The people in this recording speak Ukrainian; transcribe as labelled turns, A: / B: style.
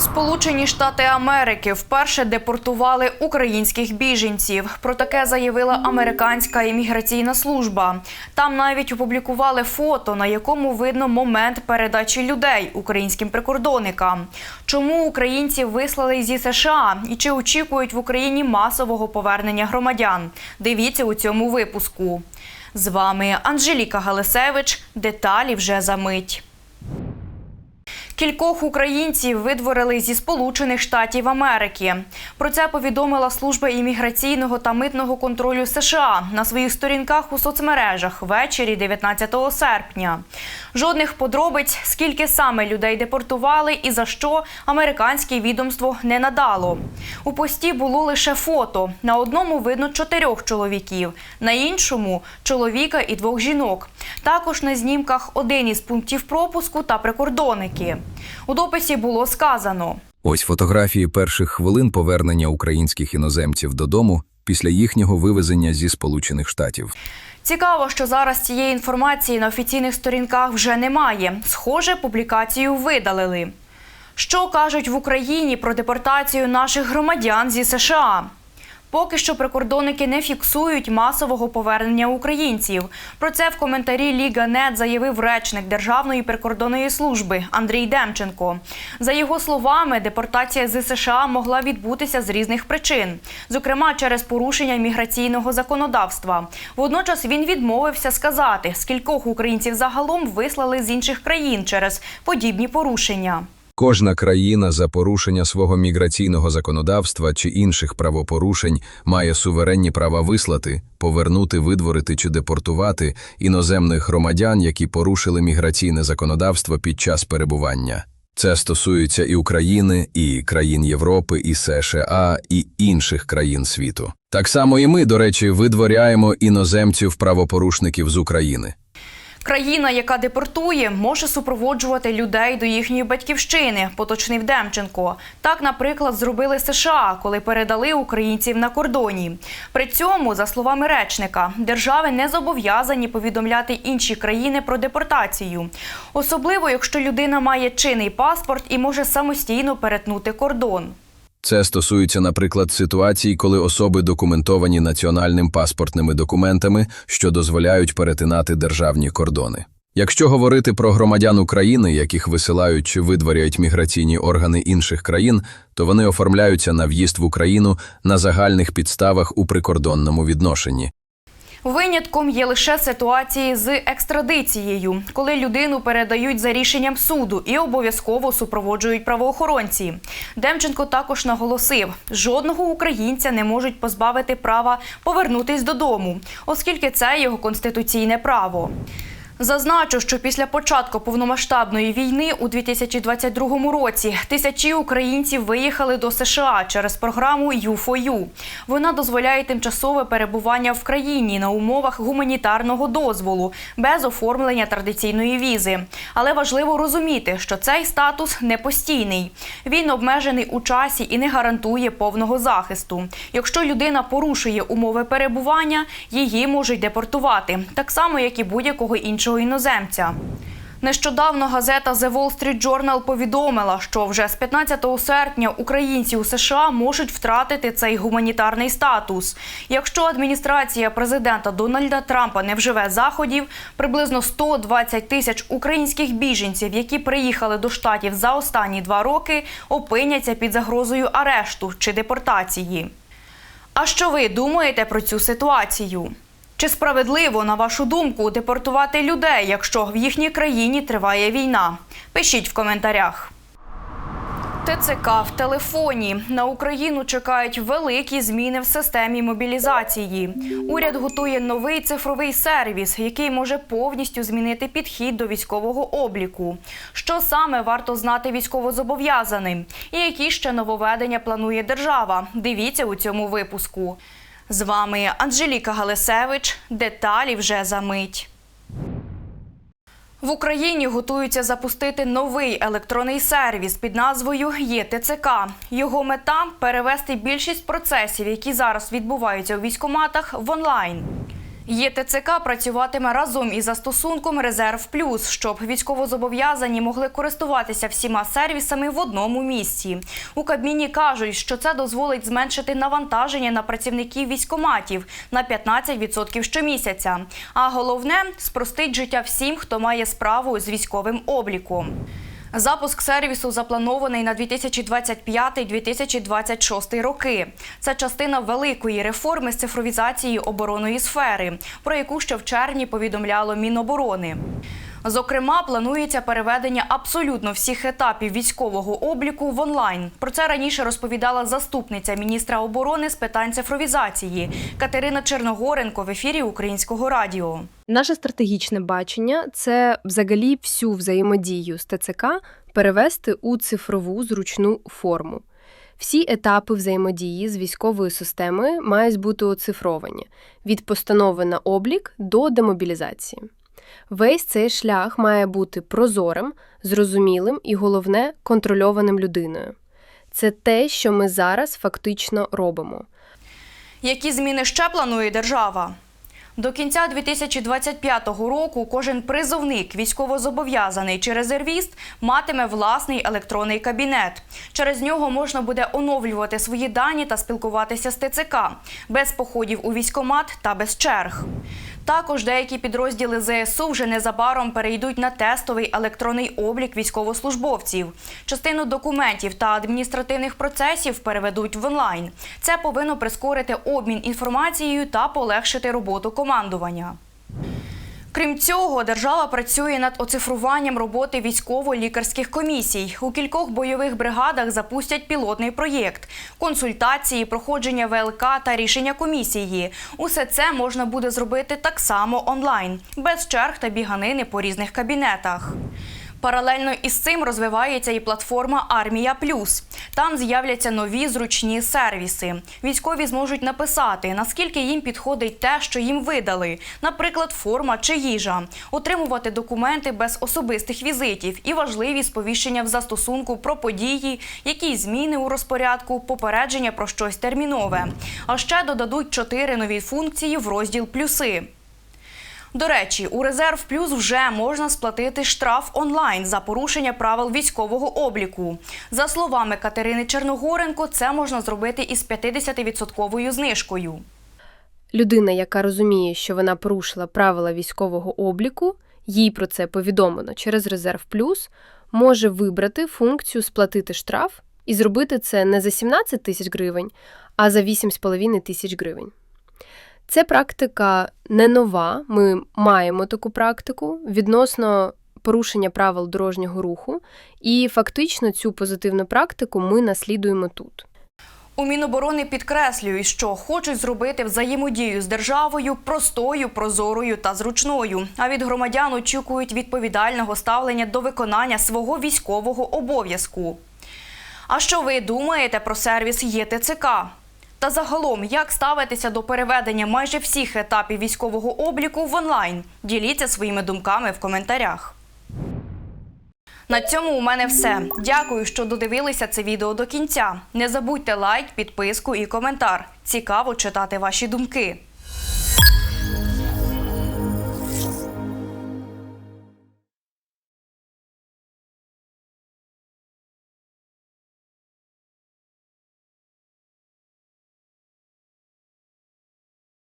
A: Сполучені Штати Америки вперше депортували українських біженців. Про таке заявила американська імміграційна служба. Там навіть опублікували фото, на якому видно момент передачі людей українським прикордонникам. Чому українців вислали зі США і чи очікують в Україні масового повернення громадян? Дивіться у цьому випуску. З вами Анжеліка Галисевич. Деталі вже за мить. Кількох українців видворили зі Сполучених Штатів Америки. Про це повідомила служба імміграційного та митного контролю США на своїх сторінках у соцмережах ввечері 19 серпня. Жодних подробиць, скільки саме людей депортували і за що американське відомство не надало. У пості було лише фото. На одному видно чотирьох чоловіків, на іншому чоловіка і двох жінок. Також на знімках один із пунктів пропуску та прикордонники. У дописі було сказано.
B: Ось фотографії перших хвилин повернення українських іноземців додому після їхнього вивезення зі Сполучених Штатів.
A: Цікаво, що зараз цієї інформації на офіційних сторінках вже немає. Схоже, публікацію видалили. Що кажуть в Україні про депортацію наших громадян зі США? Поки що прикордонники не фіксують масового повернення українців. Про це в коментарі Ліга Нет заявив речник Державної прикордонної служби Андрій Демченко. За його словами, депортація з США могла відбутися з різних причин, зокрема через порушення міграційного законодавства. Водночас він відмовився сказати, скількох українців загалом вислали з інших країн через подібні порушення.
B: Кожна країна за порушення свого міграційного законодавства чи інших правопорушень має суверенні права вислати, повернути, видворити чи депортувати іноземних громадян, які порушили міграційне законодавство під час перебування. Це стосується і України, і країн Європи, і США, і інших країн світу. Так само і ми, до речі, видворяємо іноземців правопорушників з України.
A: Країна, яка депортує, може супроводжувати людей до їхньої батьківщини, поточнив Демченко. Так, наприклад, зробили США, коли передали українців на кордоні. При цьому, за словами речника, держави не зобов'язані повідомляти інші країни про депортацію, особливо якщо людина має чинний паспорт і може самостійно перетнути кордон.
B: Це стосується, наприклад, ситуацій, коли особи документовані національним паспортними документами, що дозволяють перетинати державні кордони. Якщо говорити про громадян України, яких висилають чи видворяють міграційні органи інших країн, то вони оформляються на в'їзд в Україну на загальних підставах у прикордонному відношенні.
A: Винятком є лише ситуації з екстрадицією, коли людину передають за рішенням суду і обов'язково супроводжують правоохоронці. Демченко також наголосив, жодного українця не можуть позбавити права повернутись додому, оскільки це його конституційне право. Зазначу, що після початку повномасштабної війни у 2022 році тисячі українців виїхали до США через програму U4U. Вона дозволяє тимчасове перебування в країні на умовах гуманітарного дозволу без оформлення традиційної візи. Але важливо розуміти, що цей статус не постійний. Він обмежений у часі і не гарантує повного захисту. Якщо людина порушує умови перебування, її можуть депортувати, так само як і будь-якого іншого іноземця. Нещодавно газета The Wall Street Journal повідомила, що вже з 15 серпня українці у США можуть втратити цей гуманітарний статус. Якщо адміністрація президента Дональда Трампа не вживе заходів, приблизно 120 тисяч українських біженців, які приїхали до штатів за останні два роки, опиняться під загрозою арешту чи депортації. А що ви думаєте про цю ситуацію? Чи справедливо, на вашу думку, депортувати людей, якщо в їхній країні триває війна? Пишіть в коментарях. ТЦК в телефоні на Україну чекають великі зміни в системі мобілізації. Уряд готує новий цифровий сервіс, який може повністю змінити підхід до військового обліку. Що саме варто знати військовозобов'язаним, і які ще нововведення планує держава? Дивіться у цьому випуску. З вами Анжеліка Галисевич. Деталі вже за мить. В Україні готуються запустити новий електронний сервіс під назвою ЄТЦК. Його мета перевести більшість процесів, які зараз відбуваються у військоматах, в онлайн. ЄТЦК працюватиме разом із застосунком Резерв Плюс, щоб військовозобов'язані могли користуватися всіма сервісами в одному місці. У Кабміні кажуть, що це дозволить зменшити навантаження на працівників військоматів на 15% щомісяця. А головне спростить життя всім, хто має справу з військовим обліком. Запуск сервісу запланований на 2025-2026 роки. Це частина великої реформи з цифровізації оборонної сфери, про яку ще в червні повідомляло Міноборони. Зокрема, планується переведення абсолютно всіх етапів військового обліку в онлайн. Про це раніше розповідала заступниця міністра оборони з питань цифровізації Катерина Черногоренко в ефірі Українського радіо.
C: Наше стратегічне бачення це взагалі всю взаємодію з ТЦК перевести у цифрову зручну форму. Всі етапи взаємодії з військовою системою мають бути оцифровані від постанови на облік до демобілізації. Весь цей шлях має бути прозорим, зрозумілим і, головне, контрольованим людиною. Це те, що ми зараз фактично робимо.
A: Які зміни ще планує держава? До кінця 2025 року кожен призовник, військовозобов'язаний чи резервіст матиме власний електронний кабінет. Через нього можна буде оновлювати свої дані та спілкуватися з ТЦК без походів у військомат та без черг. Також деякі підрозділи ЗСУ вже незабаром перейдуть на тестовий електронний облік військовослужбовців. Частину документів та адміністративних процесів переведуть в онлайн. Це повинно прискорити обмін інформацією та полегшити роботу командування. Крім цього, держава працює над оцифруванням роботи військово-лікарських комісій. У кількох бойових бригадах запустять пілотний проєкт, консультації, проходження ВЛК та рішення комісії. Усе це можна буде зробити так само онлайн, без черг та біганини по різних кабінетах. Паралельно із цим розвивається і платформа Армія Плюс. Там з'являться нові зручні сервіси. Військові зможуть написати, наскільки їм підходить те, що їм видали, наприклад, форма чи їжа, отримувати документи без особистих візитів і важливі сповіщення в застосунку про події, якісь зміни у розпорядку, попередження про щось термінове. А ще додадуть чотири нові функції в розділ плюси. До речі, у резерв плюс вже можна сплатити штраф онлайн за порушення правил військового обліку. За словами Катерини Черногоренко, це можна зробити із 50% знижкою.
C: Людина, яка розуміє, що вона порушила правила військового обліку, їй про це повідомлено через Резерв Плюс, може вибрати функцію сплатити штраф і зробити це не за 17 тисяч гривень, а за 8,5 тисяч гривень. Це практика не нова. Ми маємо таку практику відносно порушення правил дорожнього руху, і фактично цю позитивну практику ми наслідуємо тут.
A: У Міноборони підкреслюють, що хочуть зробити взаємодію з державою простою, прозорою та зручною. А від громадян очікують відповідального ставлення до виконання свого військового обов'язку. А що ви думаєте про сервіс ЄТЦК? Та загалом, як ставитися до переведення майже всіх етапів військового обліку в онлайн? Діліться своїми думками в коментарях. На цьому у мене все. Дякую, що додивилися це відео до кінця. Не забудьте лайк, підписку і коментар. Цікаво читати ваші думки.